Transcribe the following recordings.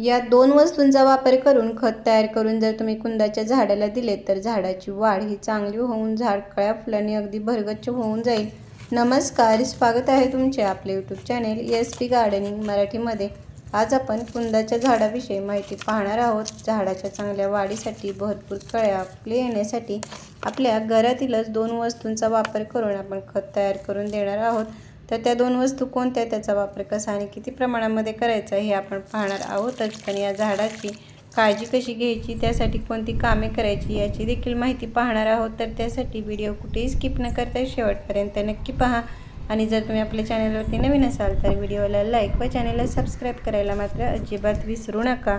या दोन वस्तूंचा वापर करून खत तयार करून जर तुम्ही कुंदाच्या झाडाला दिले तर झाडाची वाढ ही चांगली होऊन झाड कळ्या फुलांनी अगदी भरगच्च होऊन जाईल. नमस्कार स्वागत आहे तुमचे आपले YouTube channel S P gardening मराठीमध्ये. आज आपण कुंदाच्या झाडाविषयी माहिती पाहणार आहोत. झाडाच्या चांगल्या वाढीसाठी भरपूर कळ्या फुले येण्यासाठी आपल्या घरातीलच दोन वस्तूंचा वापर करून आपण खत तयार करून देणार आहोत. तर त्या दोन वस्तू कोणत्या त्याचा वापर कसा आणि किती प्रमाणामध्ये करायचा हे आपण पाहणार आहोतच पण या झाडाची काळजी कशी घ्यायची त्यासाठी कोणती कामे करायची याची देखील माहिती पाहणार आहोत. तर त्यासाठी व्हिडिओ कुठेही स्किप न करता शेवटपर्यंत नक्की पहा. आणि जर तुम्ही आपल्या चॅनलवरती नवीन असाल तर व्हिडिओला लाईक व चॅनलला सबस्क्राईब करायला मात्र अजिबात विसरू नका.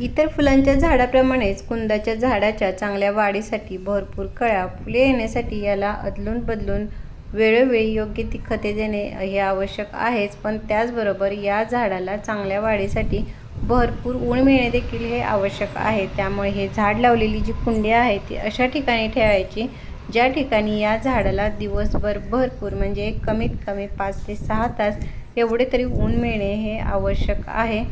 इतर फुलांच्या झाडाप्रमाणेच कुंदाच्या झाडाच्या चांगल्या वाढीसाठी भरपूर कळ्या फुले येण्यासाठी याला अदलून बदलून वेळोवेळी योग्य ती खते देणे हे आवश्यक आहेच पण त्याचबरोबर या झाडाला चांगल्या वाढीसाठी भरपूर ऊन मिळणे देखील हे आवश्यक आहे. त्यामुळे हे झाड लावलेली जी कुंडी आहे ती अशा ठिकाणी ठेवायची ज्या ठिकाणी या झाडाला दिवसभर भरपूर म्हणजे कमीत कमी पाच ते सहा तास एवढे तरी ऊन मिळणे हे आवश्यक आहे.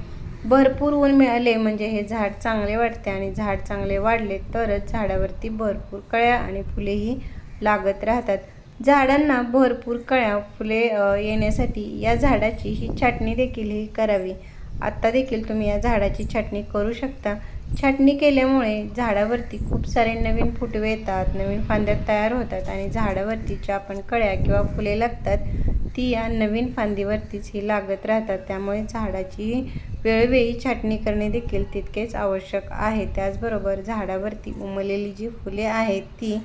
भरपूर ऊन मिळाले म्हणजे हे झाड चांगले वाटते आणि झाड चांगले वाढले तरच झाडावरती भरपूर कळ्या आणि फुलेही लागत राहतात. झाडांना भरपूर कळ्या फुले येण्यासाठी या झाडाची ही छाटणी देखील ही करावी. आत्ता देखील तुम्ही या झाडाची छाटणी करू शकता. छाटणी केल्यामुळे झाडावरती खूप सारे नवीन फुटवे येतात नवीन फांद्या तयार होतात आणि झाडावरती ज्या पण कळ्या किंवा फुले लागतात ती या नवीन फांदीवरतीच ही लागत राहतात. त्यामुळे झाडाची वेळोवेळी छाटणी करणे देखील तितकेच आवश्यक आहे. त्याचबरोबर झाडावरती उमललेली जी फुले आहेत ती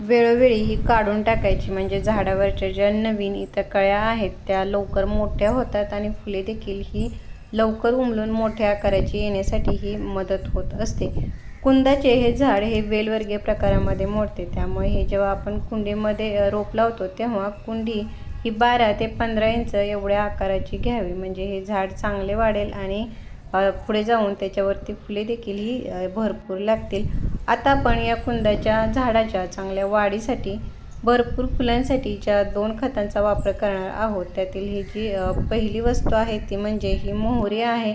वेळोवेळी ही काढून टाकायची. म्हणजे झाडावरच्या ज्या नवीन इतर कळ्या आहेत त्या लवकर मोठ्या होतात आणि फुले देखील ही लवकर उमलून मोठ्या आकाराची येण्यासाठी ही मदत होत असते. कुंदाचे हे झाड हे वेलवर्गीय प्रकारामध्ये मोडते. त्यामुळे हे जेव्हा आपण कुंडीमध्ये रोप लावतो तेव्हा कुंडी ही बारा ते पंधरा इंच एवढ्या आकाराची घ्यावी. म्हणजे हे झाड चांगले वाढेल आणि पुढे जाऊन त्याच्यावरती फुले देखील ही भरपूर लागतील. आता आपण या कुंदाच्या झाडाच्या चांगल्या वाढीसाठी भरपूर फुलांसाठीच्या दोन खतांचा वापर करणार आहोत त्यातील ही जी पहिली वस्तू आहे ती म्हणजे ही मोहरी आहे.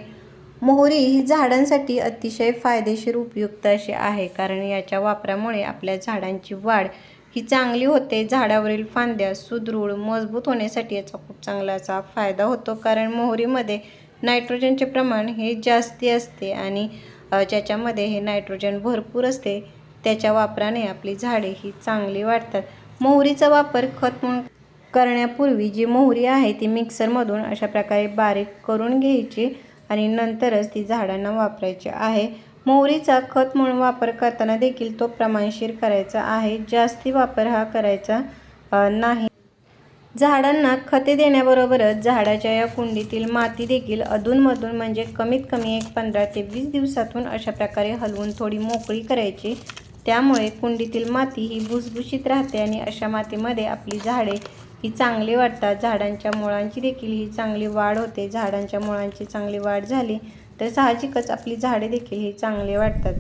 मोहरी ही झाडांसाठी अतिशय फायदेशीर उपयुक्त अशी आहे कारण याच्या वापरामुळे आपल्या झाडांची वाढ ही चांगली होते. झाडावरील फांद्या सुदृढ मजबूत होण्यासाठी याचा खूप चांगला असा फायदा होतो कारण मोहरीमध्ये नायट्रोजनचे प्रमाण हे जास्ती असते आणि ज्याच्यामध्ये हे नायट्रोजन भरपूर असते त्याच्या वापराने आपली झाडे ही चांगली वाढतात. मोहरीचा वापर खत म्हणून करण्यापूर्वी जी मोहरी आहे ती मिक्सरमधून अशा प्रकारे बारीक करून घ्यायची आणि नंतरच ती झाडांना वापरायची आहे. मोहरीचा खत म्हणून वापर करताना देखील तो प्रमाणशीर करायचा आहे. जास्ती वापर हा करायचा नाही. झाडांना खते देण्याबरोबरच झाडाच्या या कुंडीतील माती देखील अधूनमधून म्हणजे कमीत कमी एक पंधरा ते वीस दिवसातून अशा प्रकारे हलवून थोडी मोकळी करायची. त्यामुळे कुंडीतील माती ही भुसभुशीत राहते आणि अशा मातीमध्ये आपली झाडे ही चांगली वाढतात. झाडांच्या मुळांची देखील ही चांगली वाढ होते. झाडांच्या मुळांची चांगली वाढ झाली तर साहजिकच आपली झाडे देखील ही चांगली वाढतात.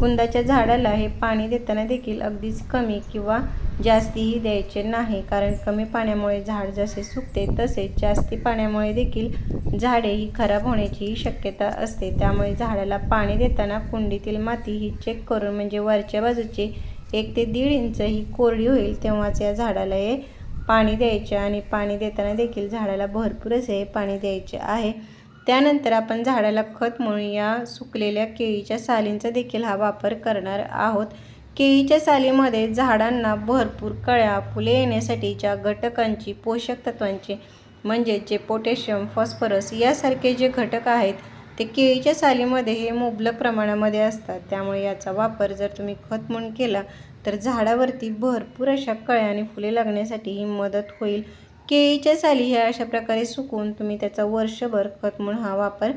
कुंदाच्या झाडाला हे पाणी देताना देखील अगदीच कमी किंवा जास्तीही द्यायचे नाही. कारण कमी पाण्यामुळे झाड जसे सुकते तसेच जास्ती पाण्यामुळे देखील झाडे ही खराब होण्याचीही शक्यता असते. त्यामुळे झाडाला पाणी देताना कुंडीतील माती ही चेक करून म्हणजे वरच्या बाजूचे एक ते दीड इंच ही कोरडी होईल तेव्हाच या झाडाला हे पाणी द्यायचे आणि पाणी देताना देखील झाडाला भरपूर असे पाणी द्यायचे आहे. त्यानंतर आपण झाडाला खत म्हणून या सुकलेल्या केळीच्या सालींचा देखील हा वापर करणार आहोत. केळीच्या सालीमध्ये झाडांना भरपूर कळ्या फुले येण्यासाठीच्या घटकांची पोषक तत्वांची म्हणजे जे पोटॅशियम फॉस्फरस यासारखे जे घटक आहेत ते केळीच्या सालीमध्ये हे मुबलक प्रमाणामध्ये असतात. त्यामुळे याचा वापर जर तुम्ही खत म्हणून केला तर झाडावरती भरपूर अशा कळ्या आणि फुले लागण्यासाठी ही मदत होईल. केळीच्या साली ह्या अशा प्रकारे सुकून तुम्ही त्याचा वर्षभर खत म्हणून हा वापर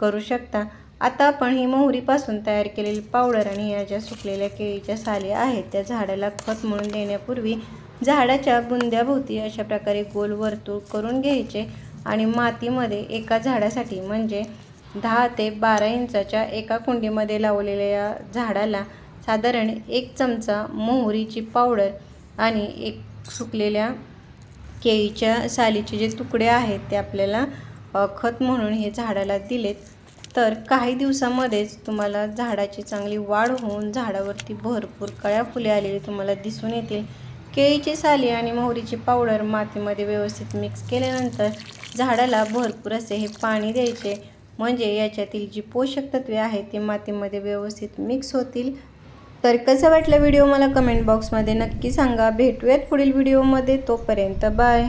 करू शकता. आता आपण ही मोहरीपासून तयार केलेली पावडर आणि या ज्या सुकलेल्या केळीच्या साली आहेत त्या झाडाला खत म्हणून देण्यापूर्वी झाडाच्या बुंद्याभोवती अशा प्रकारे गोल वर्तुळ करून घ्यायचे आणि मातीमध्ये एका झाडासाठी म्हणजे दहा ते बारा इंचाच्या एका कुंडीमध्ये लावलेल्या या झाडाला साधारण एक चमचा मोहरीची पावडर आणि एक सुकलेल्या केळीच्या सालीचे जे तुकडे आहेत ते आपल्याला खत म्हणून हे झाडाला दिलेत. तर काही दिवसामध्येच तुम्हाला झाडाची चांगली वाढ होऊन झाडावरती भरपूर कळ्या फुले आलेली तुम्हाला दिसून येतील. केळीची साली आणि मोहरीची पावडर मातीमध्ये व्यवस्थित मिक्स केल्यानंतर झाडाला भरपूर असे हे पाणी द्यायचे. म्हणजे याच्यातील जी पोषक तत्वे आहेत ती मातीमध्ये व्यवस्थित मिक्स होतील. तर कसं वाटलं व्हिडिओ मला कमेंट बॉक्समध्ये नक्की सांगा. भेटूयात पुढील व्हिडिओमध्ये. तोपर्यंत बाय.